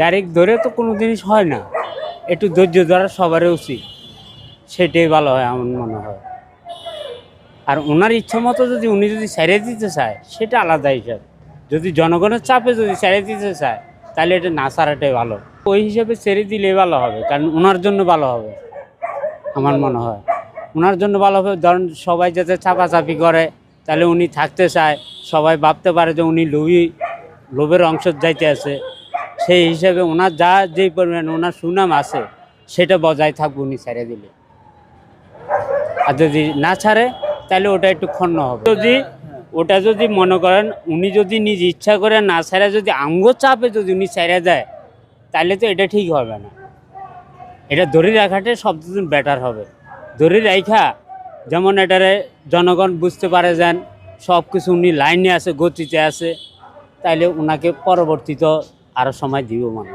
Direct ধরে তো কোনো জিনিস হয় না। একটু ধৈর্য ধরা সবারই উচিত। সেটাই ভালো হয় আমার মনে হয়। আর ওনার ইচ্ছা মতো যদি উনি যদি ছেড়ে দিতে চায়, সেটা আলাদা হিসাব যদি জনগণের চাপে যদি ছেড়ে দিতে চায়, তাহলে এটা না ছাড়াটাই ভালো। ওই হিসাবে ছেড়ে দিলে ভালো হবে, কারণ ওনার জন্য ভালো হবে, আমার মনে হয়। ওনার জন্য ভালো হবে, ধরুন সবাই যাতে চাপাচাপি করে, তাহলে উনি থাকতে চায়। সবাই ভাবতে পারে যে উনি লোভী, লোভের অংশ যাইতে আছে। সেই হিসাবে ওনার যা যেই পরিমাণ ওনার সুনাম আছে, সেটা বজায় থাকবে উনি ছেড়ে দিলে। আর যদি না ছাড়ে, তাহলে ওটা একটু ক্ষণ হবে। যদি ওটা যদি মনে করেন, উনি যদি নিজ ইচ্ছা করে না ছেড়ে, যদি আঙ্গ চাপে যদি উনি ছেড়ে দেয়, তাহলে তো এটা ঠিক হবে না। এটা ধরে রাখাটাই সবদিন বেটার হবে। ধরে রাখা যেমন এটারে জনগণ বুঝতে পারে যান সব কিছু উনি লাইনে আছে, গতিতে আছে তাইলে ওনাকে পরবর্তীতে আরও সময় দিব মানুষ